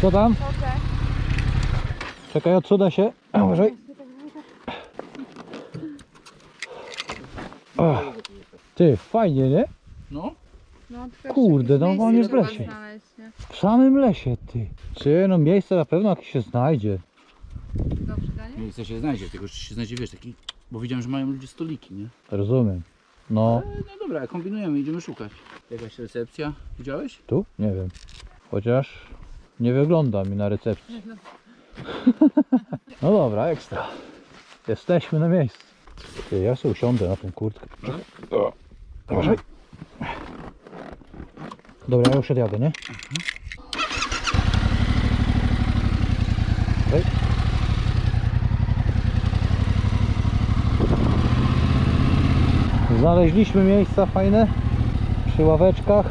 Co tam? Dobrze. Czekaj, odsuda się. A, Uważaj. O, ty, fajnie, nie? No. No, tylko Kurde, jakieś normalnie miejsce w trzeba lesie. znaleźć, nie? W samym lesie, ty. Czy no miejsce na pewno jakieś się znajdzie. Dobrze, Daniel? Miejsce się znajdzie, tylko że się znajdzie, wiesz, taki... Bo widziałem, że mają ludzie stoliki, nie? Rozumiem. No, E, No dobra, kombinujemy, idziemy szukać. Jakaś recepcja, widziałeś? tu? Nie wiem. Chociaż nie wygląda mi na recepcji. No dobra, ekstra. Jesteśmy na miejscu. Ty, ja sobie usiądę na tą kurtkę. O, Uważaj. Dobra, ja już odjadę, nie? Okej. Znaleźliśmy miejsca fajne przy ławeczkach.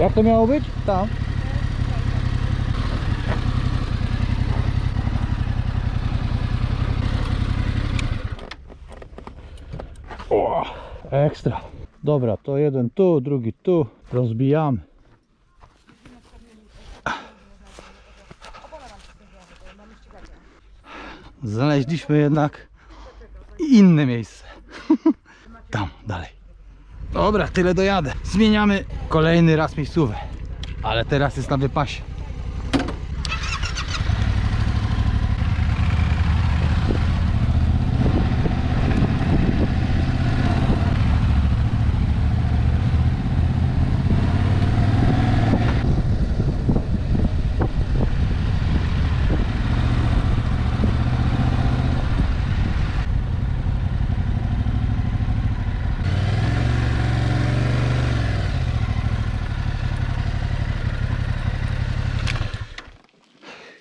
Jak to miało być? Tam. O, ekstra. Dobra, to jeden tu, drugi tu. Rozbijamy. Znaleźliśmy jednak inne miejsce. Tam, dalej. Dobra, tyle dojadę. Zmieniamy kolejny raz miejscówę. Ale teraz jest na wypasie.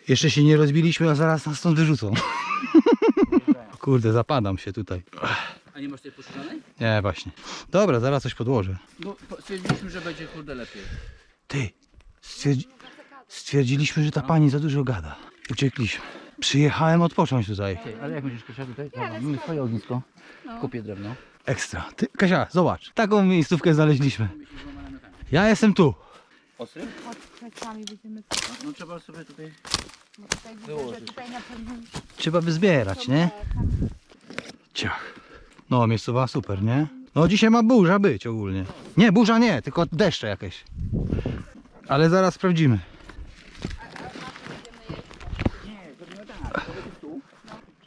Jeszcze się nie rozbiliśmy, a zaraz nas stąd wyrzucą. Kurde, zapadam się tutaj. A nie masz tej poszerzonej? Nie, właśnie. Dobra, zaraz coś podłożę. Bo stwierdziliśmy, że będzie kurde lepiej. Ty, stwierdzi... stwierdziliśmy, że ta pani za dużo gada. Uciekliśmy. Przyjechałem odpocząć tutaj. Ty, ale jak myślisz, Kasia, tutaj? Dobra, mamy swoje ognisko. Kupię drewno. Ekstra. Ty, Kasia, zobacz. Taką miejscówkę znaleźliśmy. Ja jestem tu. Ostry? Chodź, plecami będziemy tylko. No trzeba sobie tutaj... No tutaj widzę, że tutaj na pewno Trzeba by zbierać, nie? Ciach. No, miejscowa super, nie? No dzisiaj ma burza być ogólnie. Nie, burza nie, tylko deszcze jakieś. Ale zaraz sprawdzimy.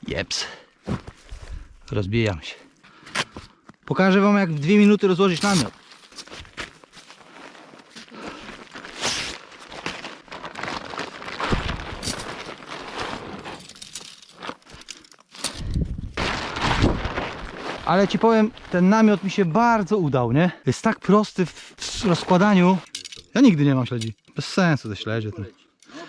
Jeps. Rozbijam się. Pokażę wam jak w dwie minuty rozłożyć namiot. Ale ci powiem, ten namiot mi się bardzo udał, nie? Jest tak prosty w, rozkładaniu. Ja nigdy nie mam śledzi. Bez sensu te śledzie. To. No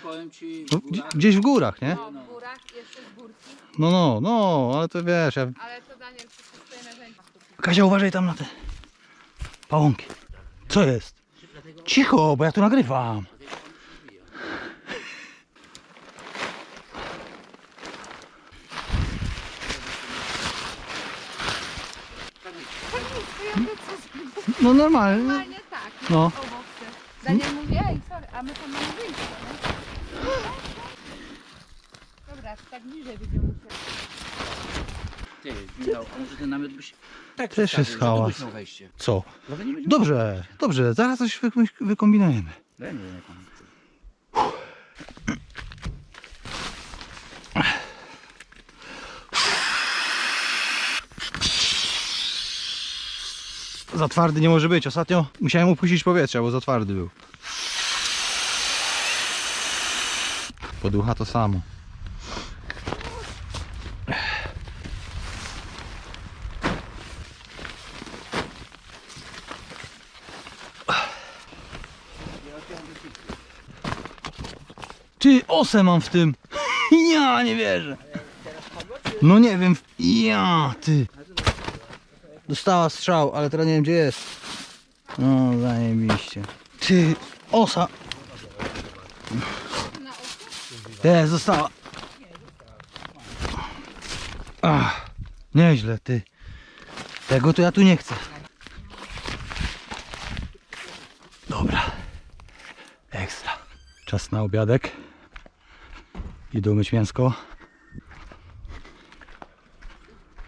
powiem ci... No, gdzie- gdzieś w górach, nie? no, w górach, jeszcze z górki, No, no, no, ale to wiesz, ja... ale to Daniel wszystko stoi na rzędzie. Kazia, uważaj tam na te pałąki. Co jest? Cicho, bo ja tu nagrywam. No normalnie. Normalnie tak, No. owoce. Daniel mówi, ej, sorry, a my tam mamy wyjście, nie? Dobra, tak bliżej będziemy musieli. Ty, Michał, a może ten namiot byś... Tak Też jest przestawił, tu hałas. miał wejście. Co? Nie Dobrze, dobrze, zaraz coś wy, wykombinujemy. Daj mi jak on. Za twardy nie może być. Ostatnio musiałem upuścić powietrze, bo za twardy był. Poducha to samo. Ty, osę mam w tym. Ja nie wierzę. No nie wiem. Ja, ty. Dostała strzał, ale teraz nie wiem gdzie jest. No zajebiście. Ty, osa. Nie, została. Ach, nieźle, ty. Tego to ja tu nie chcę. Dobra. Ekstra. Czas na obiadek. Idę myć mięsko.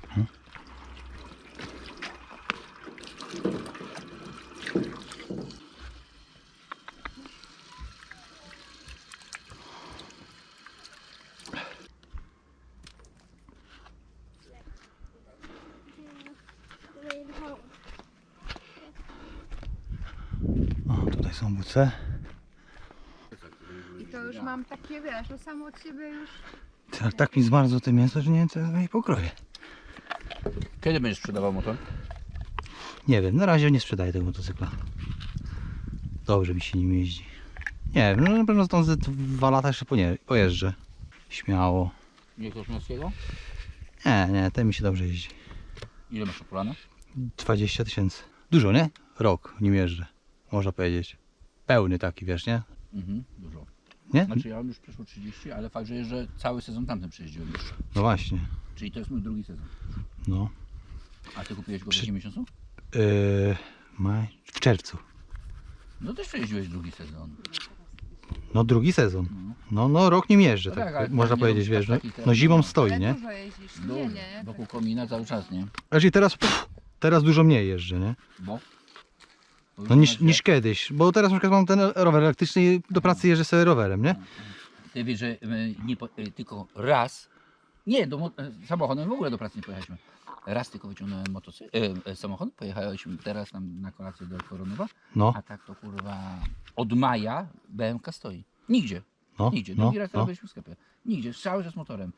Hmm. O, I to już mam takie, wiesz, to samo od siebie już. Ale tak mi zmarzło to mięso, że nie wiem co ja jej pokroję. Kiedy będziesz sprzedawał motor? Nie wiem, na razie nie sprzedaję tego motocykla. Dobrze mi się nim jeździ. Nie wiem, no na pewno stąd ze dwa lata jeszcze ponie- pojeżdżę. Śmiało. Nie Koszmowskiego? Nie, nie, ten mi się dobrze jeździ. Ile masz plana? 20 tysięcy. Dużo, nie? Rok nim jeżdżę. Można powiedzieć. Pełny taki, wiesz, nie? Mhm, dużo. Nie? Znaczy ja mam już przeszło 30, ale fakt, że cały sezon tamten przejeździłem jeszcze. No właśnie. Czyli to jest mój drugi sezon. No. A ty kupiłeś go w Przy- jakim miesiącu? Yy, maj, w czerwcu. No też przejeździłeś drugi sezon. No drugi sezon. No, no rok nim jeżdżę, No tak, tak, ale można nie powiedzieć, robisz wiesz, no, takich no teraz, zimą no. stoi, Ale nie? dużo jeździsz. Dużo. Nie, nie. Wokół komina cały czas, nie? Znaczy teraz, pff, teraz dużo mniej jeżdżę, nie? Bo? No niż, niż kiedyś, bo teraz na przykład mam ten rower elektryczny i do pracy jeżdżę sobie rowerem, nie? Ty wiesz, że y, nie, po- y, tylko raz, nie, do, mo- y, samochodem w ogóle do pracy nie pojechaliśmy. Raz tylko wyciągnąłem motocykl, y, y, samochód, pojechaliśmy teraz tam na kolację do Koronowa, No, a tak to kurwa od maja BMK stoi. Nigdzie, no, nigdzie. no, Drugi raz no, no. byliśmy w sklepie. Nigdzie, cały czas motorem.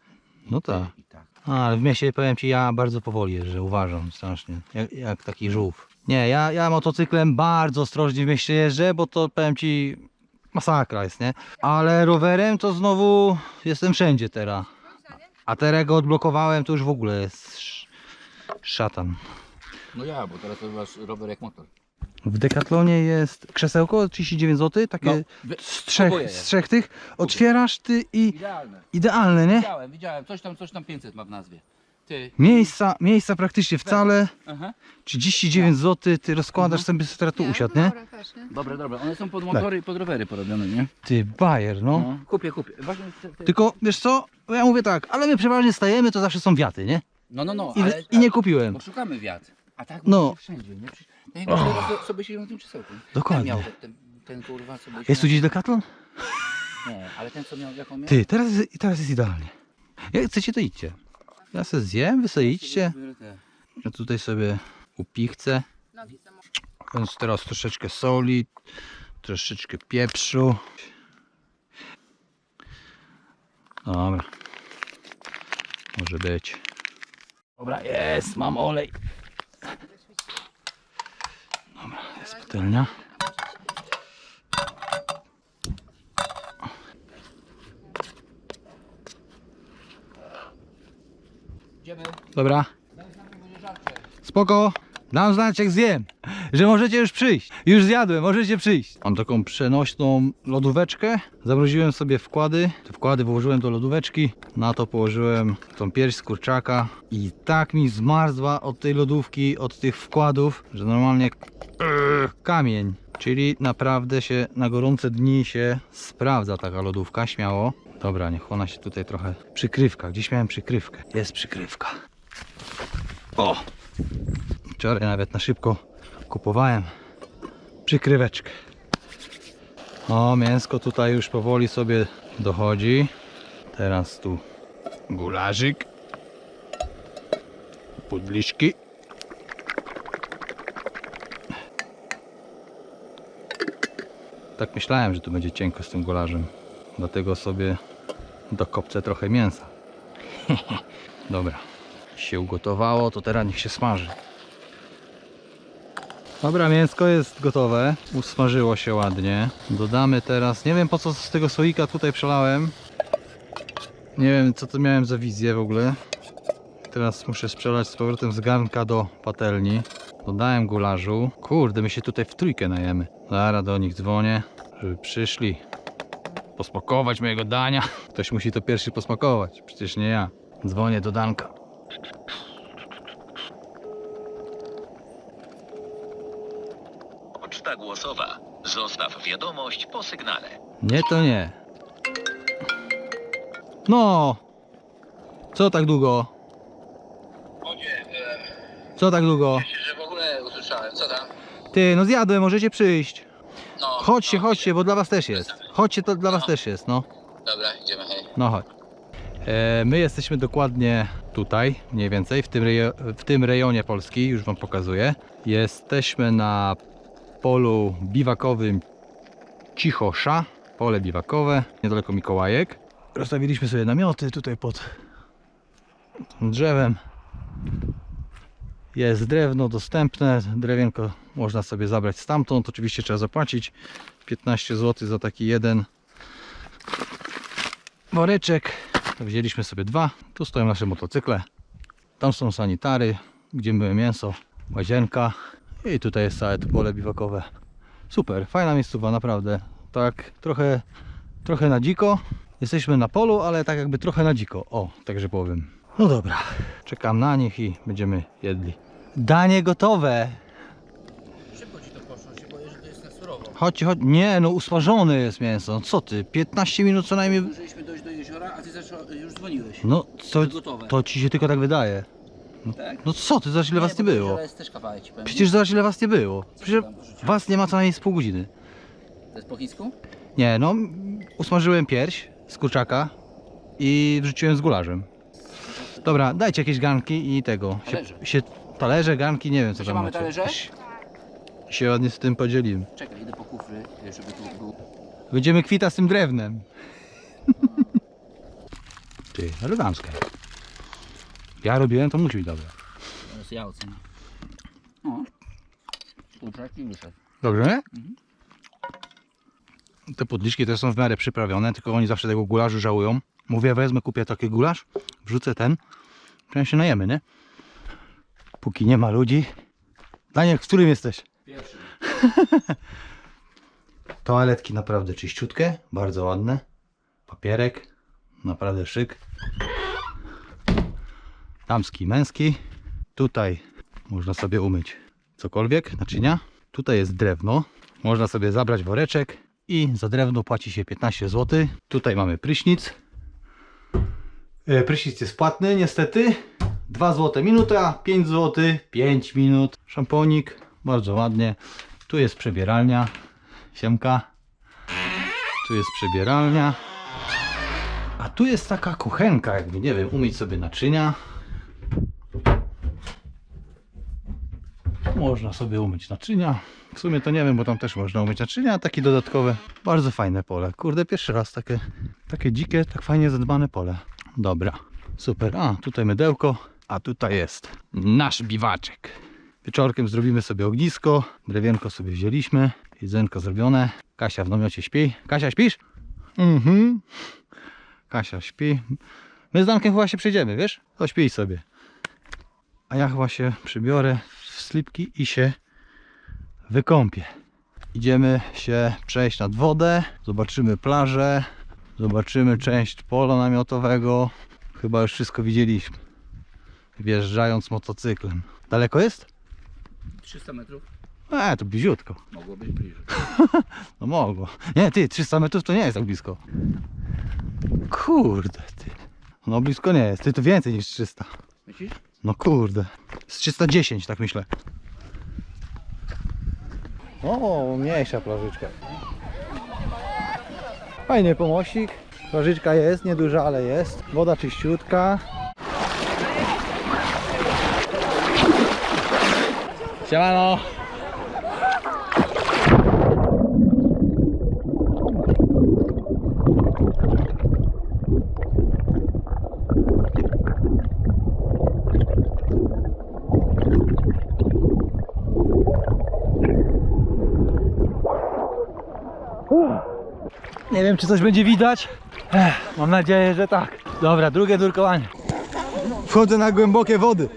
No tak. Tak. A, ale w mieście powiem Ci, ja bardzo powoli jeżdżę, uważam strasznie, jak, jak taki żółw. Nie, ja, ja motocyklem bardzo ostrożnie w mieście jeżdżę, bo to powiem Ci, masakra jest, nie? Ale rowerem to znowu jestem wszędzie teraz. A teraz go odblokowałem, to już w ogóle jest sz- szatan. No ja, bo teraz to masz rower jak motor. W Decathlonie jest krzesełko 39 zł, takie No, wy- z, trzech, z trzech tych. Otwierasz ty i Idealne. idealne, nie? Widziałem, widziałem, coś tam, coś tam 500 ma w nazwie. Ty. Miejsca, miejsca praktycznie wcale. Aha. 39 zł, ty rozkładasz sobie sobie tu Nie, usiadł, no nie? dobra dobre. One są pod motory i pod rowery porobione, nie? Ty, bajer, no. No. Kupię, kupię. Właśnie te, te... Tylko, wiesz co, ja mówię tak, ale my przeważnie stajemy, to zawsze są wiaty, nie? No, no, no. I, ale, I nie kupiłem. Bo szukamy wiatr. A tak No. wszędzie, nie? Przecież- Tak jak oh. teraz sobie siedział na tym krzesełku. Dokładnie. Ten miał ten, ten kurwa, co Jest tu gdzieś Decathlon? Nie, ale ten co miał, jaką miał? Ty, teraz, jest- teraz jest idealnie. Jak chcecie, to idźcie. Ja sobie zjem, wy sobie idźcie. Ja tutaj sobie upichcę. Więc teraz troszeczkę soli, troszeczkę pieprzu. Dobra. Może być. Dobra, jest, mam olej. Dobra, jest patelnia. Dobra. Spoko. Dam znać jak zjem, że możecie już przyjść. Już zjadłem, możecie przyjść. Mam taką przenośną lodóweczkę. Zamroziłem sobie wkłady. Wkłady włożyłem do lodóweczki. Na to położyłem tą pierś z kurczaka. I tak mi zmarzła od tej lodówki, od tych wkładów, że normalnie kamień. Czyli naprawdę się na gorące dni się sprawdza taka lodówka, śmiało. Dobra, niech ona się tutaj trochę... Przykrywka, gdzieś miałem przykrywkę. Jest przykrywka. O! Wczoraj nawet na szybko kupowałem przykryweczkę. O, mięsko tutaj już powoli sobie dochodzi. Teraz tu gularzyk. Pudliszki. Tak myślałem, że tu będzie cienko z tym gularzem. Dlatego sobie dokopcę trochę mięsa. Dobra. Się ugotowało, to teraz niech się smaży. Dobra, mięsko jest gotowe. Usmażyło się ładnie. Dodamy teraz, nie wiem po co z tego słoika tutaj przelałem. Nie wiem co to miałem za wizję w ogóle. Teraz muszę sprzelać z powrotem z garnka do patelni. Dodałem gularzu. Kurde, my się tutaj w trójkę najemy. Zaraz do nich dzwonię, żeby przyszli posmakować mojego dania. Ktoś musi to pierwszy posmakować, przecież nie ja. Dzwonię do Danka. Zostaw wiadomość po sygnale. Nie, to nie. No! Co tak długo? Odzie, Co tak długo? że w ogóle usłyszałem, co tam? Ty, no zjadłem, możecie przyjść. No, Chodźcie, chodźcie, bo dla was też jest. Chodźcie, to dla was też jest, no. Dobra, idziemy, hej. No chodź. E, my jesteśmy dokładnie tutaj, mniej więcej, w tym, rejo- w tym rejonie Polski, już wam pokazuję. Jesteśmy na polu biwakowym Cichosza, pole biwakowe, niedaleko Mikołajek. Rozstawiliśmy sobie namioty tutaj pod drzewem. Jest drewno dostępne, drewienko można sobie zabrać stamtąd, oczywiście trzeba zapłacić 15 zł za taki jeden woreczek. Wzięliśmy sobie dwa. Tu stoją nasze motocykle. Tam są sanitary, gdzie myłem mięso, łazienka. I tutaj jest całe to pole biwakowe. Super, fajna miejscowa, naprawdę. Tak trochę, trochę na dziko. Jesteśmy na polu, ale tak jakby trochę na dziko. O, także powiem. No dobra, czekam na nich i będziemy jedli. Danie gotowe. Szybko ci to poszło, się boję, że to jest na surowo. Chodź, chodź. Nie, no usmażone jest mięso. No Co ty? 15 minut co najmniej. Zdążyliśmy dojść do jeziora, a ty już dzwoniłeś. No, co, Gotowe. to ci się tylko tak wydaje. Tak? No co ty, zobacz ile was nie bo było. jest też kawałek ci powiem. Przecież zobacz ile was nie było. Przecież tam was nie ma co najmniej z pół godziny. To jest po chińsku? Nie, no usmażyłem pierś z kurczaka i wrzuciłem z gularzem. Dobra, dajcie jakieś garnki i tego. Talerze. się, talerze, garnki, nie wiem co Gdzie tam mamy macie. talerze? Się- Się ładnie z tym podzielimy. Czekaj, idę po kufry, żeby tu był. Będziemy kwita z tym drewnem. Ty, elegancka. Ja robiłem, to musi być dobre. Teraz ja ocenię. O. Kurczak i wyszedł. Dobrze, nie? Te podliczki też są w miarę przyprawione, tylko oni zawsze tego gulaszu żałują. Mówię, wezmę, kupię taki gulasz, wrzucę ten, to się najemy, nie? Póki nie ma ludzi. Daniel, w którym jesteś? Pierwszy. Toaletki naprawdę czyściutkie, bardzo ładne. Papierek, naprawdę szyk. Damski, męski. Tutaj można sobie umyć cokolwiek, naczynia. Tutaj jest drewno. Można sobie zabrać woreczek i za drewno płaci się 15 zł. Tutaj mamy prysznic. E, Prysznic jest płatny niestety. 2 zł minuta, 5 zł, 5 minut. Szamponik, bardzo ładnie. Tu jest przebieralnia. Siemka. Tu jest przebieralnia. A tu jest taka kuchenka, jakby nie wiem, umyć sobie naczynia. Można sobie umyć naczynia. W sumie to nie wiem, bo tam też można umyć naczynia, a takie dodatkowe. Bardzo fajne pole. Kurde, pierwszy raz takie, takie dzikie, tak fajnie zadbane pole. Dobra, super. A, tutaj mydełko, a tutaj jest nasz biwaczek. Wieczorkiem zrobimy sobie ognisko, drewienko sobie wzięliśmy, jedzenko zrobione. Kasia w namiocie śpi. Kasia, śpisz? Mhm. Kasia śpi. My z Dankiem chyba się przejdziemy, wiesz? To śpij sobie. A ja chyba się przybiorę w slipki i się wykąpię. Idziemy się przejść nad wodę, zobaczymy plażę, zobaczymy część pola namiotowego. Chyba już wszystko widzieliśmy. Wjeżdżając motocyklem. Daleko jest? 300 metrów. E, to bliziutko. Mogło być bliżej. No mogło. Nie, ty, 300 metrów to nie jest tak blisko. Kurde, ty. No blisko nie jest. Ty, to więcej niż 300. Myślisz? No kurde. Z 310, tak myślę. O, mniejsza plażyczka. Fajny pomocnik. Plażyczka jest, nieduża, ale jest. Woda czyściutka. Siemano. wiem, czy coś będzie widać. Ech, mam nadzieję, że tak. Dobra, drugie nurkowanie. Wchodzę na głębokie wody.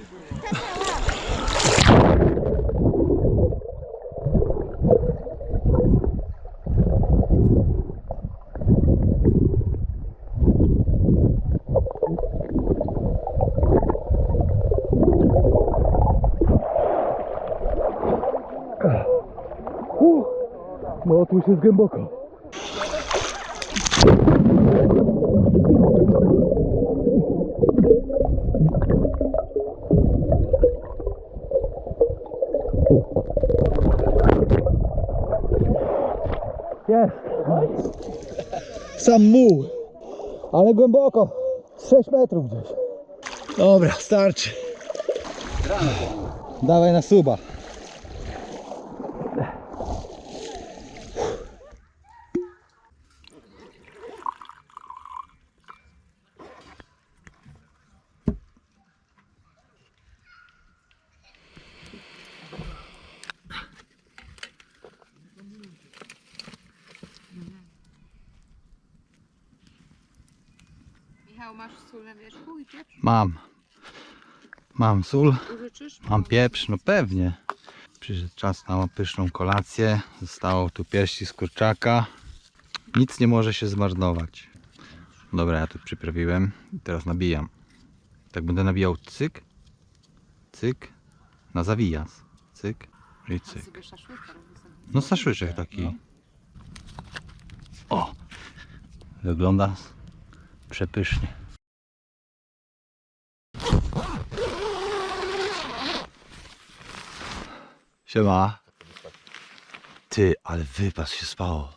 No tu już jest głęboko. Sam muł. Ale głęboko. Z 6 metrów gdzieś. Dobra, starczy. Dawaj na suba. Michał, masz sól na wierzchu i pieprz? Mam. Mam sól, Użyczysz? mam pieprz, no pewnie. Przyszedł czas na pyszną kolację. Zostało tu piersi z kurczaka. Nic nie może się zmarnować. Dobra, ja tu przyprawiłem i teraz nabijam. Tak będę nabijał cyk, cyk, na zawijas. Cyk i cyk. No szaszłyczek taki. O! Wygląda przepysznie. Siema. Ty, ale wypas się spało.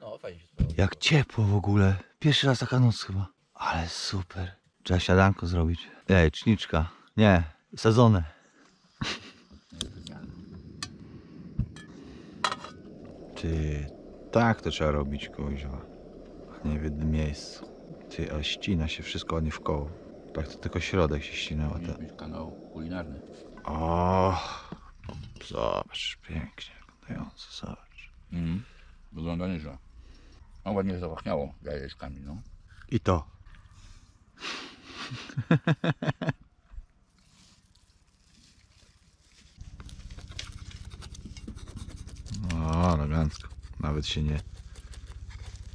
No, fajnie się sprawa. Jak ciepło w ogóle. Pierwszy raz taka noc chyba. Ale super. Trzeba siadanko zrobić. Ej, czniczka. Nie, sezonę. Ty, tak to trzeba robić, kuźwa. Nie w jednym miejscu. Ty, ale ścina się wszystko ładnie w koło. Tak to tylko środek się Te... być kanał kulinarny. O, zobacz, pięknie wyglądające, zobacz. Mhm. Wygląda nieźle. No ładnie zawachniało jajeczkami, no. I to. O, elegancko. Nawet się nie.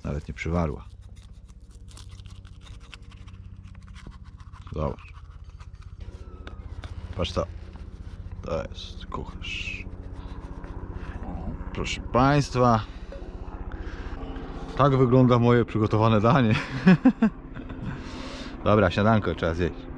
Nawet nie przywarła. Zobacz. Patrz to. To jest kucharz. Proszę Państwa. Tak wygląda moje przygotowane danie. Dobra, śniadanko trzeba zjeść.